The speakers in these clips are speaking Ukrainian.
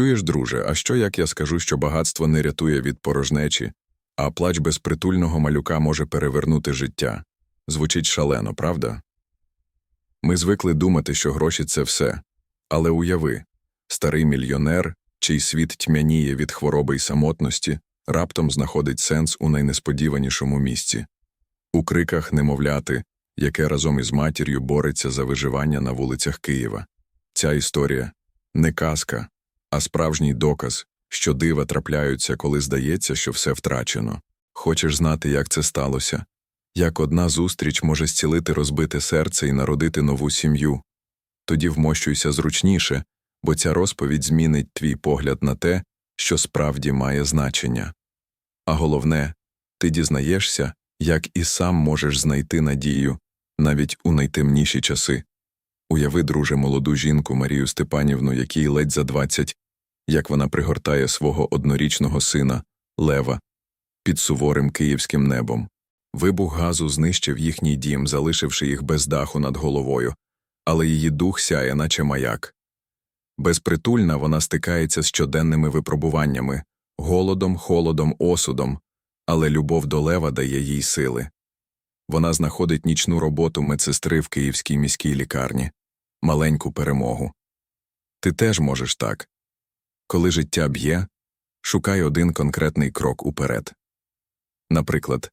Чуєш, друже, а що як я скажу, що багатство не рятує від порожнечі, а плач безпритульного малюка може перевернути життя? Звучить шалено, правда? Ми звикли думати, що гроші це все. Але уяви старий мільйонер, чий світ тьмяніє від хвороби й самотності, раптом знаходить сенс у найнесподіванішому місці у криках немовляти, яке разом із матір'ю бореться за виживання на вулицях Києва. Ця історія не казка, а справжній доказ, що дива трапляються, коли здається, що все втрачено. Хочеш знати, як це сталося? Як одна зустріч може зцілити розбите серце і народити нову сім'ю? Тоді вмощуйся зручніше, бо ця розповідь змінить твій погляд на те, що справді має значення. А головне, ти дізнаєшся, як і сам можеш знайти надію навіть у найтемніші часи. Уяви, друже, молоду жінку Марію Степанівну, якій ледь за двадцять, як вона пригортає свого однорічного сина, Лева, під суворим київським небом. Вибух газу знищив їхній дім, залишивши їх без даху над головою, але її дух сяє, наче маяк. Безпритульна вона стикається з щоденними випробуваннями, голодом, холодом, осудом, але любов до лева дає їй сили. Вона знаходить нічну роботу медсестри в київській міській лікарні, маленьку перемогу. Ти теж можеш так. Коли життя б'є, шукай один конкретний крок уперед. Наприклад,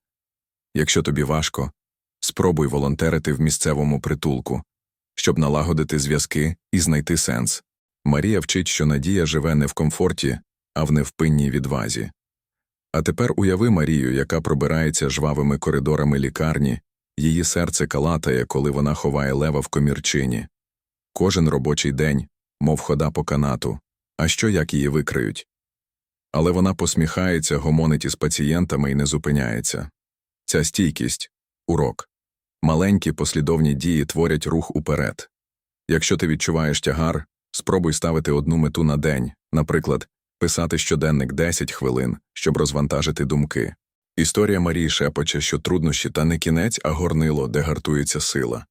якщо тобі важко, спробуй волонтерити в місцевому притулку, щоб налагодити зв'язки і знайти сенс. Марія вчить, що надія живе не в комфорті, а в невпинній відвазі. А тепер уяви Марію, яка пробирається жвавими коридорами лікарні, її серце калатає, коли вона ховає лева в комірчині. Кожен робочий день, мов хода по канату, а що як її викриють? Але вона посміхається, гомонить із пацієнтами і не зупиняється. Ця стійкість урок. Маленькі послідовні дії творять рух уперед. Якщо ти відчуваєш тягар, спробуй ставити одну мету на день, наприклад, писати щоденник 10 хвилин, щоб розвантажити думки. Історія Марії шепоче, що труднощі та не кінець, а горнило, де гартується сила.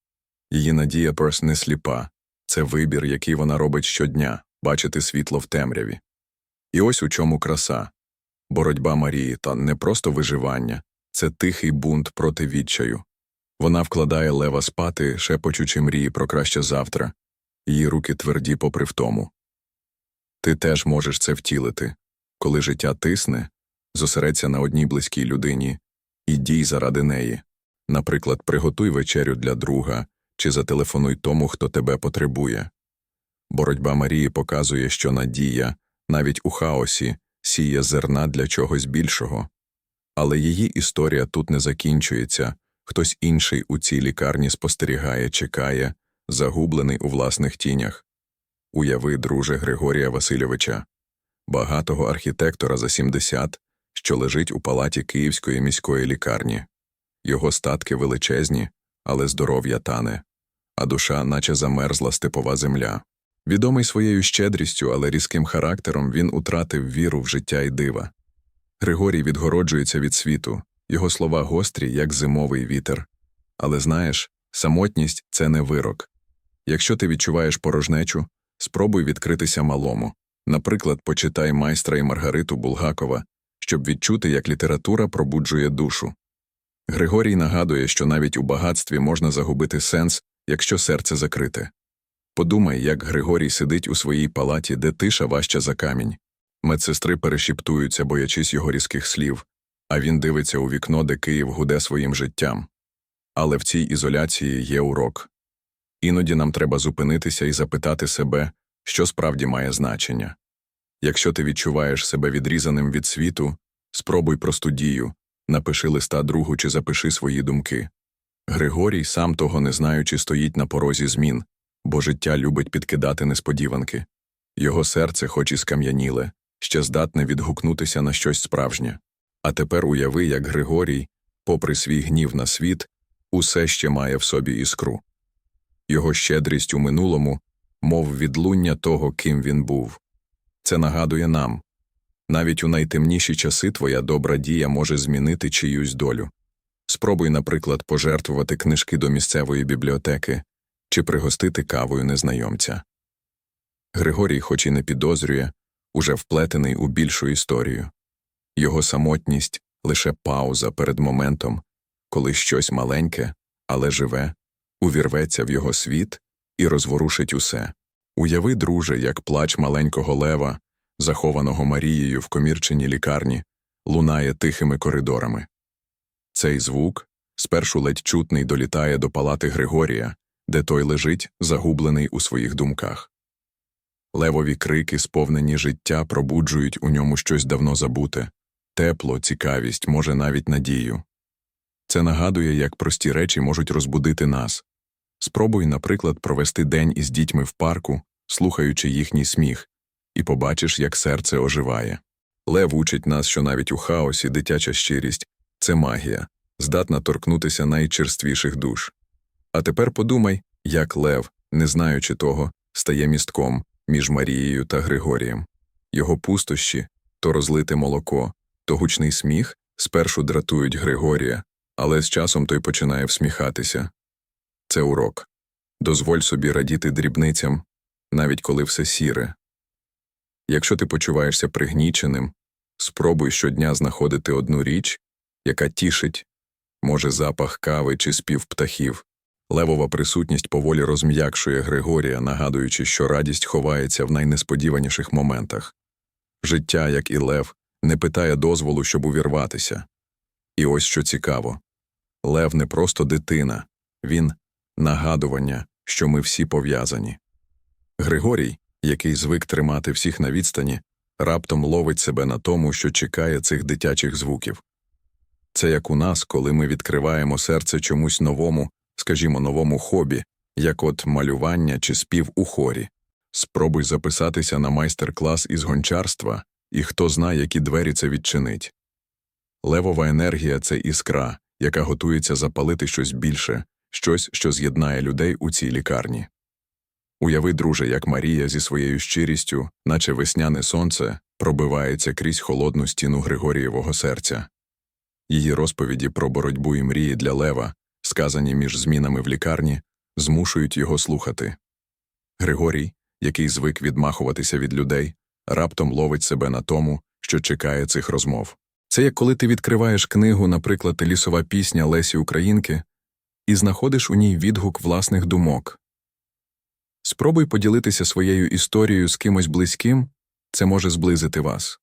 Її надія прос не сліпа це вибір, який вона робить щодня бачити світло в темряві. І ось у чому краса боротьба Марії та не просто виживання, це тихий бунт проти відчаю. Вона вкладає лева спати, шепочучи мрії про краще завтра, її руки тверді попри втому. Ти теж можеш це втілити. Коли життя тисне, зосередься на одній близькій людині і дій заради неї. Наприклад, приготуй вечерю для друга чи зателефонуй тому, хто тебе потребує. Боротьба Марії показує, що надія, навіть у хаосі, сіє зерна для чогось більшого. Але її історія тут не закінчується, хтось інший у цій лікарні спостерігає, чекає, загублений у власних тінях. Уяви, друже Григорія Васильовича, багатого архітектора за 70, що лежить у палаті Київської міської лікарні. Його статки величезні, але здоров'я тане, а душа, наче замерзла степова земля. Відомий своєю щедрістю, але різким характером, він утратив віру в життя і дива. Григорій відгороджується від світу, його слова гострі, як зимовий вітер. Але знаєш, самотність це не вирок. Якщо ти відчуваєш порожнечу, спробуй відкритися малому. Наприклад, почитай майстра і Маргариту Булгакова, щоб відчути, як література пробуджує душу. Григорій нагадує, що навіть у багатстві можна загубити сенс, якщо серце закрите. Подумай, як Григорій сидить у своїй палаті, де тиша важча за камінь. Медсестри перешіптуються, боячись його різких слів, а він дивиться у вікно, де Київ гуде своїм життям. Але в цій ізоляції є урок. Іноді нам треба зупинитися і запитати себе, що справді має значення. Якщо ти відчуваєш себе відрізаним від світу, спробуй просту дію, напиши листа другу чи запиши свої думки. Григорій, сам того не знаючи, стоїть на порозі змін, бо життя любить підкидати несподіванки. Його серце, хоч і скам'яніле, ще здатне відгукнутися на щось справжнє. А тепер уяви, як Григорій, попри свій гнів на світ, усе ще має в собі іскру. Його щедрість у минулому, мов відлуння того, ким він був. Це нагадує нам навіть у найтемніші часи твоя добра дія може змінити чиюсь долю. Спробуй, наприклад, пожертвувати книжки до місцевої бібліотеки чи пригостити кавою незнайомця. Григорій, хоч і не підозрює, уже вплетений у більшу історію. Його самотність лише пауза перед моментом, коли щось маленьке, але живе, увірветься в його світ і розворушить усе. Уяви, друже, як плач маленького лева, захованого Марією в комірченій лікарні, лунає тихими коридорами. Цей звук, спершу ледь чутний, долітає до палати Григорія, де той лежить, загублений у своїх думках. Левові крики, сповнені життя, пробуджують у ньому щось давно забуте тепло, цікавість, може навіть надію. Це нагадує, як прості речі можуть розбудити нас. Спробуй, наприклад, провести день із дітьми в парку, слухаючи їхній сміх, і побачиш, як серце оживає. Лев учить нас, що навіть у хаосі дитяча щирість це магія, здатна торкнутися найчерствіших душ. А тепер подумай, як Лев, не знаючи того, стає містком між Марією та Григорієм. Його пустощі то розлите молоко, то гучний сміх спершу дратують Григорія, але з часом той починає всміхатися. Це урок. Дозволь собі радіти дрібницям, навіть коли все сіре. Якщо ти почуваєшся пригніченим, спробуй щодня знаходити одну річ, яка тішить, може, запах кави чи спів птахів. Левова присутність поволі розм'якшує Григорія, нагадуючи, що радість ховається в найнесподіваніших моментах. Життя, як і лев, не питає дозволу, щоб увірватися. І ось що цікаво Лев не просто дитина, він нагадування, що ми всі пов'язані. Григорій, який звик тримати всіх на відстані, раптом ловить себе на тому, що чекає цих дитячих звуків. Це як у нас, коли ми відкриваємо серце чомусь новому, скажімо, новому хобі, як от малювання чи спів у хорі. Спробуй записатися на майстер-клас із гончарства, і хто знає, які двері це відчинить. Левова енергія це іскра, яка готується запалити щось більше, щось, що з'єднає людей у цій лікарні. Уяви, друже, як Марія зі своєю щирістю, наче весняне сонце, пробивається крізь холодну стіну Григорієвого серця. Її розповіді про боротьбу і мрії для Лева, сказані між змінами в лікарні, змушують його слухати. Григорій, який звик відмахуватися від людей, раптом ловить себе на тому, що чекає цих розмов. Це як коли ти відкриваєш книгу, наприклад, лісова пісня Лесі Українки, і знаходиш у ній відгук власних думок. Спробуй поділитися своєю історією з кимось близьким, це може зблизити вас.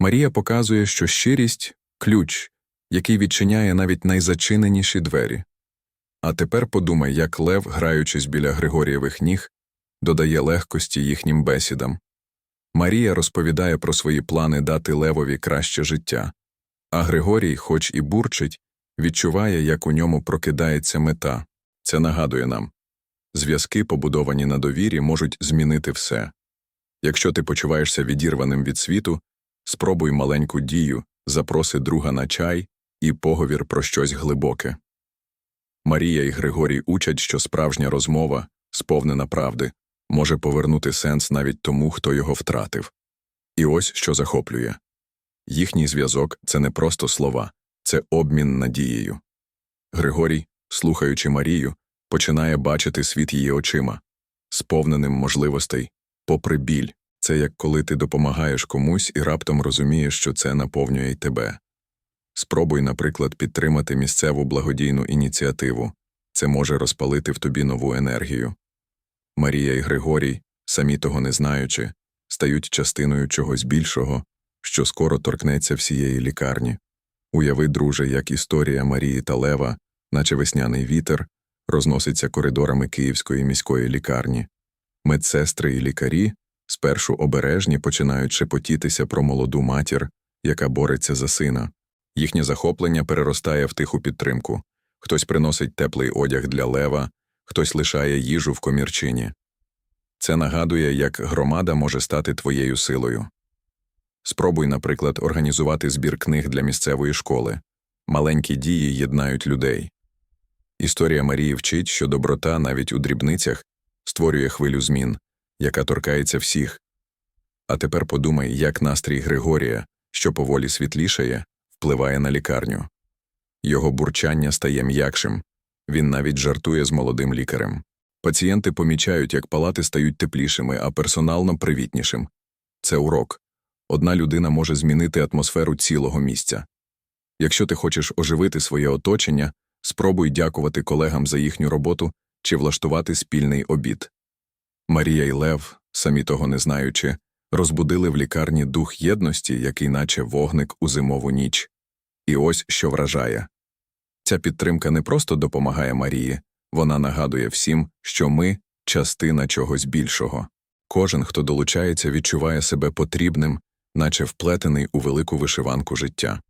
Марія показує, що щирість ключ, який відчиняє навіть найзачиненіші двері. А тепер подумай, як Лев, граючись біля Григорієвих ніг, додає легкості їхнім бесідам. Марія розповідає про свої плани дати Левові краще життя, а Григорій, хоч і бурчить, відчуває, як у ньому прокидається мета. Це нагадує нам зв'язки, побудовані на довірі, можуть змінити все. Якщо ти почуваєшся відірваним від світу, спробуй маленьку дію, запроси друга на чай і поговір про щось глибоке. Марія і Григорій учать, що справжня розмова, сповнена правди, може повернути сенс навіть тому, хто його втратив. І ось що захоплює їхній зв'язок це не просто слова, це обмін надією. Григорій, слухаючи Марію, починає бачити світ її очима, сповненим можливостей, попри біль. Це як коли ти допомагаєш комусь і раптом розумієш, що це наповнює й тебе. Спробуй, наприклад, підтримати місцеву благодійну ініціативу це може розпалити в тобі нову енергію. Марія і Григорій, самі того не знаючи, стають частиною чогось більшого, що скоро торкнеться всієї лікарні. Уяви, друже, як історія Марії та Лева, наче весняний вітер, розноситься коридорами Київської міської лікарні. Медсестри і лікарі спершу обережні починають шепотітися про молоду матір, яка бореться за сина. Їхнє захоплення переростає в тиху підтримку. Хтось приносить теплий одяг для лева, хтось лишає їжу в комірчині. Це нагадує, як громада може стати твоєю силою. Спробуй, наприклад, організувати збір книг для місцевої школи. Маленькі дії єднають людей. Історія Марії вчить, що доброта навіть у дрібницях створює хвилю змін, яка торкається всіх. А тепер подумай, як настрій Григорія, що поволі світлішає, впливає на лікарню. Його бурчання стає м'якшим, він навіть жартує з молодим лікарем. Пацієнти помічають, як палати стають теплішими, а персонал нам привітнішим. це урок. Одна людина може змінити атмосферу цілого місця. Якщо ти хочеш оживити своє оточення, спробуй дякувати колегам за їхню роботу чи влаштувати спільний обід. Марія і Лев, самі того не знаючи, розбудили в лікарні дух єдності, який наче вогник у зимову ніч. І ось що вражає. Ця підтримка не просто допомагає Марії, вона нагадує всім, що ми частина чогось більшого. Кожен, хто долучається, відчуває себе потрібним, наче вплетений у велику вишиванку життя.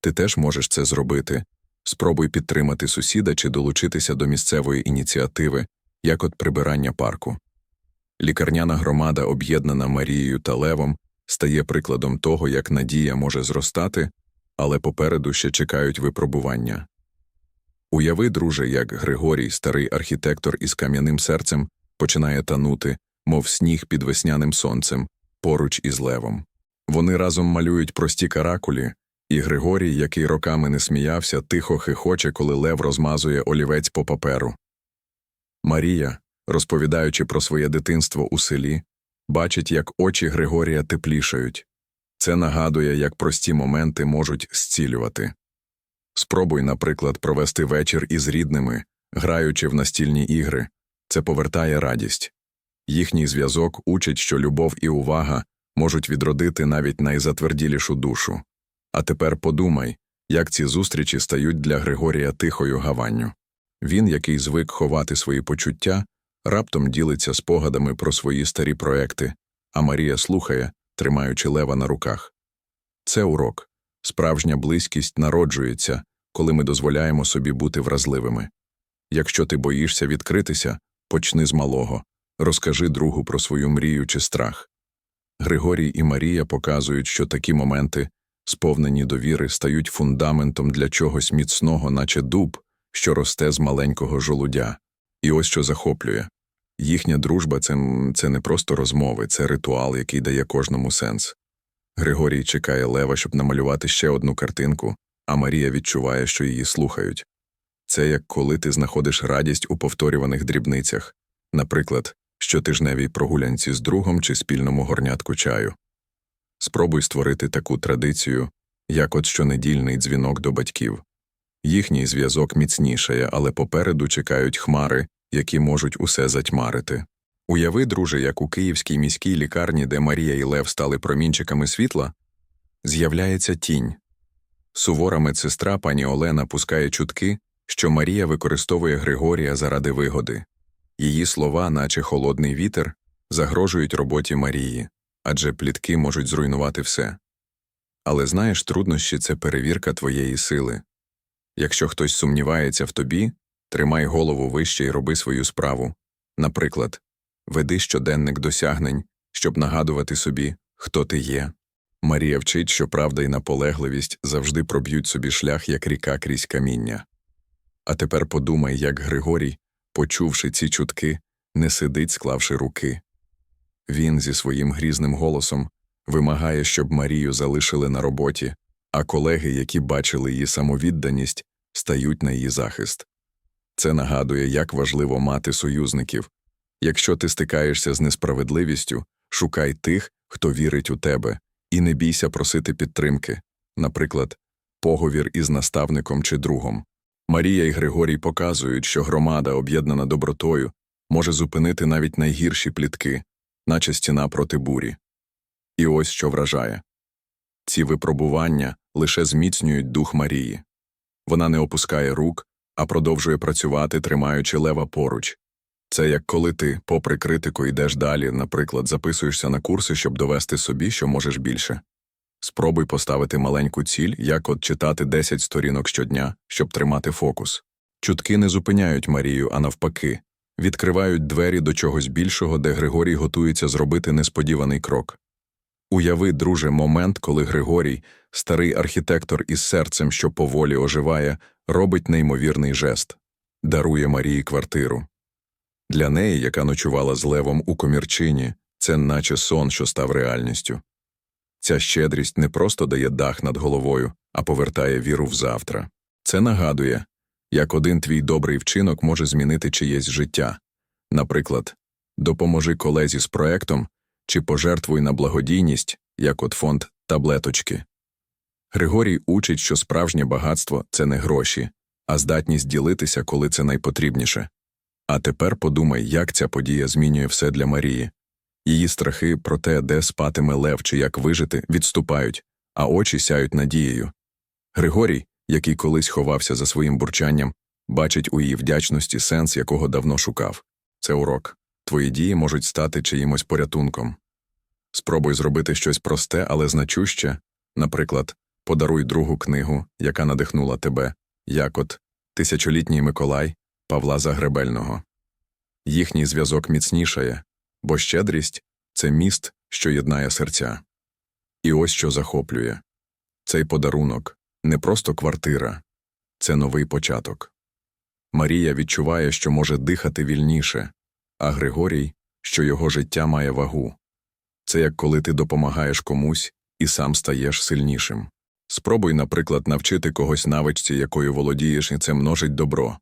Ти теж можеш це зробити. Спробуй підтримати сусіда чи долучитися до місцевої ініціативи, як от прибирання парку. Лікарняна громада, об'єднана Марією та Левом, стає прикладом того, як надія може зростати, але попереду ще чекають випробування. Уяви, друже, як Григорій, старий архітектор із кам'яним серцем, починає танути, мов сніг під весняним сонцем, поруч із левом. Вони разом малюють прості каракулі, і Григорій, який роками не сміявся, тихо хихоче, коли лев розмазує олівець по паперу. Марія, розповідаючи про своє дитинство у селі, бачить, як очі Григорія теплішають. Це нагадує, як прості моменти можуть зцілювати. Спробуй, наприклад, провести вечір із рідними, граючи в настільні ігри. Це повертає радість. Їхній зв'язок учить, що любов і увага можуть відродити навіть найзатверділішу душу. А тепер подумай, як ці зустрічі стають для Григорія тихою гаванню. Він, який звик ховати свої почуття, раптом ділиться спогадами про свої старі проекти, а Марія слухає, тримаючи лева на руках. Це урок. Справжня близькість народжується, коли ми дозволяємо собі бути вразливими. Якщо ти боїшся відкритися, почни з малого, розкажи другу про свою мрію чи страх. Григорій і Марія показують, що такі моменти, сповнені довіри, стають фундаментом для чогось міцного, наче дуб, що росте з маленького жолудя. І ось що захоплює. Їхня дружба це, це не просто розмови, це ритуал, який дає кожному сенс. Григорій чекає Лева, щоб намалювати ще одну картинку, а Марія відчуває, що її слухають. Це як коли ти знаходиш радість у повторюваних дрібницях, наприклад, щотижневій прогулянці з другом чи спільному горнятку чаю. Спробуй створити таку традицію, як от щонедільний дзвінок до батьків. Їхній зв'язок міцнішає, але попереду чекають хмари, які можуть усе затьмарити. Уяви, друже, як у київській міській лікарні, де Марія і Лев стали промінчиками світла, з'являється тінь. Сувора медсестра пані Олена пускає чутки, що Марія використовує Григорія заради вигоди. Її слова, наче холодний вітер, загрожують роботі Марії, адже плітки можуть зруйнувати все. Але знаєш, труднощі це перевірка твоєї сили. Якщо хтось сумнівається в тобі, тримай голову вище і роби свою справу. Наприклад, веди щоденник досягнень, щоб нагадувати собі, хто ти є. Марія вчить, що правда і наполегливість завжди проб'ють собі шлях, як ріка крізь каміння. А тепер подумай, як Григорій, почувши ці чутки, не сидить, склавши руки. Він зі своїм грізним голосом вимагає, щоб Марію залишили на роботі, а колеги, які бачили її самовідданість, стають на її захист. Це нагадує, як важливо мати союзників. Якщо ти стикаєшся з несправедливістю, шукай тих, хто вірить у тебе, і не бійся просити підтримки, наприклад, поговір із наставником чи другом. Марія і Григорій показують, що громада, об'єднана добротою, може зупинити навіть найгірші плітки, наче стіна проти бурі. І ось що вражає ці випробування лише зміцнюють дух Марії. Вона не опускає рук, а продовжує працювати, тримаючи лева поруч. Це як коли ти, попри критику, йдеш далі, наприклад, записуєшся на курси, щоб довести собі, що можеш більше. Спробуй поставити маленьку ціль, як от читати 10 сторінок щодня, щоб тримати фокус. Чутки не зупиняють Марію, а навпаки, відкривають двері до чогось більшого, де Григорій готується зробити несподіваний крок. Уяви, друже, момент, коли Григорій, старий архітектор із серцем, що поволі оживає, робить неймовірний жест дарує Марії квартиру. Для неї, яка ночувала з левом у комірчині, це наче сон, що став реальністю. Ця щедрість не просто дає дах над головою, а повертає віру в завтра. Це нагадує, як один твій добрий вчинок може змінити чиєсь життя. Наприклад, допоможи колезі з проектом, чи пожертвуй на благодійність, як от фонд таблеточки. Григорій учить, що справжнє багатство це не гроші, а здатність ділитися, коли це найпотрібніше. А тепер подумай, як ця подія змінює все для Марії. Її страхи про те, де спатиме лев чи як вижити, відступають, а очі сяють надією. Григорій, який колись ховався за своїм бурчанням, бачить у її вдячності сенс, якого давно шукав. Це урок. Твої дії можуть стати чиїмось порятунком. Спробуй зробити щось просте, але значуще, наприклад, подаруй другу книгу, яка надихнула тебе, як от Тисячолітній Миколай Павла Загребельного. Їхній зв'язок міцнішає, бо щедрість це міст, що єднає серця. І ось що захоплює цей подарунок не просто квартира, це новий початок. Марія відчуває, що може дихати вільніше, а Григорій, що його життя має вагу. Це як коли ти допомагаєш комусь і сам стаєш сильнішим. Спробуй, наприклад, навчити когось навичці, якою володієш, і це множить добро.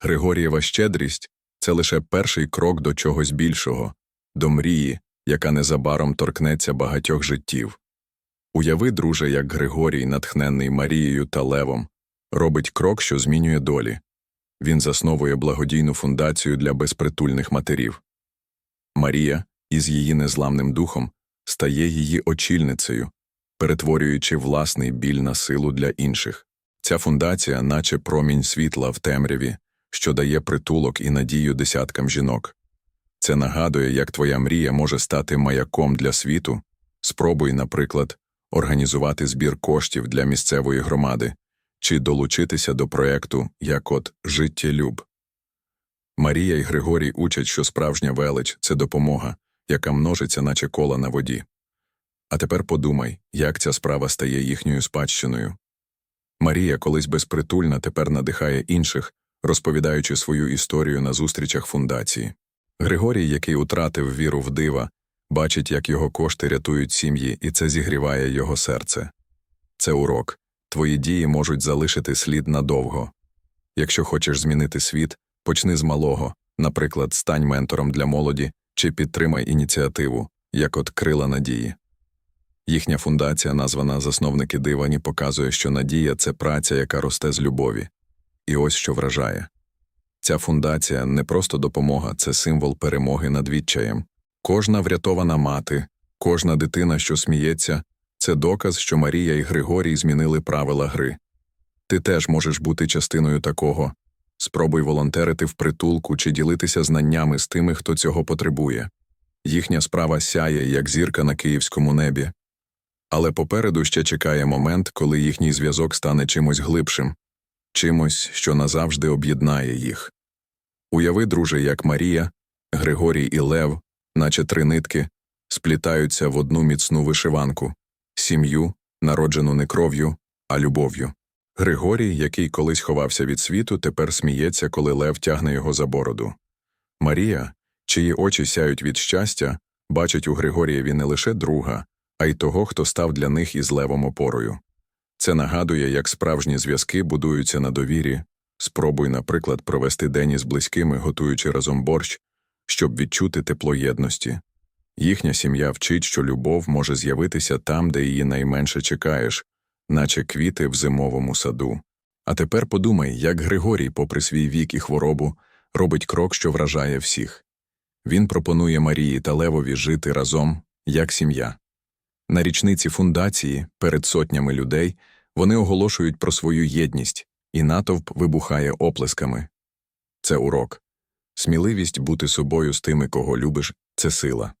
Григорієва щедрість це лише перший крок до чогось більшого, до мрії, яка незабаром торкнеться багатьох життів. Уяви, друже, як Григорій, натхненний Марією та Левом, робить крок, що змінює долі. Він засновує благодійну фундацію для безпритульних матерів. Марія, із її незламним духом, стає її очільницею, перетворюючи власний біль на силу для інших. Ця фундація, наче промінь світла в темряві, що дає притулок і надію десяткам жінок. Це нагадує, як твоя мрія може стати маяком для світу. Спробуй, наприклад, організувати збір коштів для місцевої громади чи долучитися до проекту як от «Життєлюб». Марія і Григорій учать, що справжня велич це допомога, яка множиться, наче кола на воді. А тепер подумай, як ця справа стає їхньою спадщиною. Марія, колись безпритульна, тепер надихає інших, розповідаючи свою історію на зустрічах фундації. Григорій, який утратив віру в дива, бачить, як його кошти рятують сім'ї, і це зігріває його серце. Це урок. Твої дії можуть залишити слід надовго. Якщо хочеш змінити світ, почни з малого, наприклад, стань ментором для молоді чи підтримай ініціативу, як от крила надії. Їхня фундація, названа Засновники дивані, показує, що надія це праця, яка росте з любові. І ось що вражає. Ця фундація не просто допомога, це символ перемоги над відчаєм. Кожна врятована мати, кожна дитина, що сміється, це доказ, що Марія і Григорій змінили правила гри. Ти теж можеш бути частиною такого. Спробуй волонтерити в притулку чи ділитися знаннями з тими, хто цього потребує. Їхня справа сяє, як зірка на київському небі. Але попереду ще чекає момент, коли їхній зв'язок стане чимось глибшим, чимось, що назавжди об'єднає їх. Уяви, друже, як Марія, Григорій і Лев, наче три нитки, сплітаються в одну міцну вишиванку сім'ю, народжену не кров'ю, а любов'ю. Григорій, який колись ховався від світу, тепер сміється, коли Лев тягне його за бороду. Марія, чиї очі сяють від щастя, бачить у Григорієві не лише друга, а й того, хто став для них із левом опорою. Це нагадує, як справжні зв'язки будуються на довірі. Спробуй, наприклад, провести день із близькими, готуючи разом борщ, щоб відчути тепло єдності. Їхня сім'я вчить, що любов може з'явитися там, де її найменше чекаєш, наче квіти в зимовому саду. А тепер подумай, як Григорій, попри свій вік і хворобу, робить крок, що вражає всіх. Він пропонує Марії та Левові жити разом, як сім'я. На річниці фундації, перед сотнями людей, вони оголошують про свою єдність, і натовп вибухає оплесками. Це урок. Сміливість бути собою з тими, кого любиш, це сила.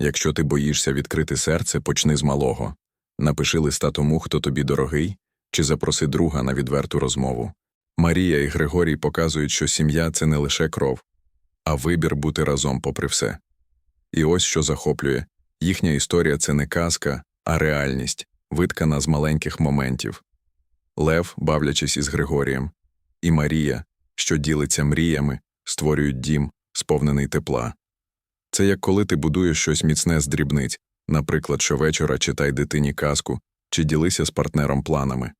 Якщо ти боїшся відкрити серце, почни з малого. Напиши листа тому, хто тобі дорогий, чи запроси друга на відверту розмову. Марія і Григорій показують, що сім'я це не лише кров, а вибір бути разом попри все. І ось що захоплює їхня історія це не казка, а реальність, виткана з маленьких моментів. Лев, бавлячись із Григорієм, і Марія, що ділиться мріями, створюють дім, сповнений тепла. Це як коли ти будуєш щось міцне з дрібниць, наприклад, щовечора читай дитині казку чи ділися з партнером планами.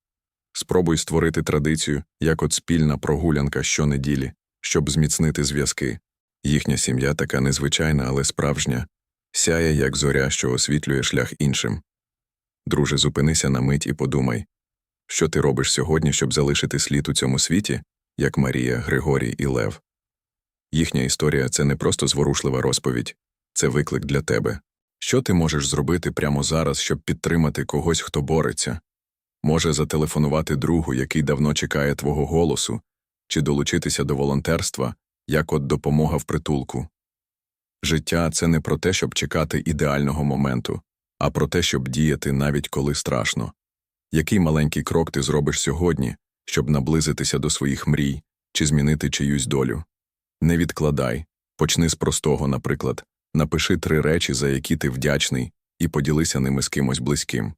Спробуй створити традицію, як от спільна прогулянка щонеділі, щоб зміцнити зв'язки. Їхня сім'я така незвичайна, але справжня сяє, як зоря, що освітлює шлях іншим. Друже, зупинися на мить і подумай, що ти робиш сьогодні, щоб залишити слід у цьому світі, як Марія, Григорій і Лев. Їхня історія це не просто зворушлива розповідь, це виклик для тебе. Що ти можеш зробити прямо зараз, щоб підтримати когось, хто бореться? Може зателефонувати другу, який давно чекає твого голосу, чи долучитися до волонтерства, як от допомога в притулку. Життя це не про те, щоб чекати ідеального моменту, а про те, щоб діяти навіть коли страшно. Який маленький крок ти зробиш сьогодні, щоб наблизитися до своїх мрій чи змінити чиюсь долю? Не відкладай, почни з простого, наприклад, напиши три речі, за які ти вдячний, і поділися ними з кимось близьким.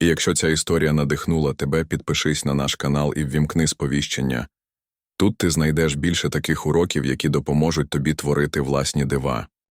І якщо ця історія надихнула тебе, підпишись на наш канал і ввімкни сповіщення. Тут ти знайдеш більше таких уроків, які допоможуть тобі творити власні дива.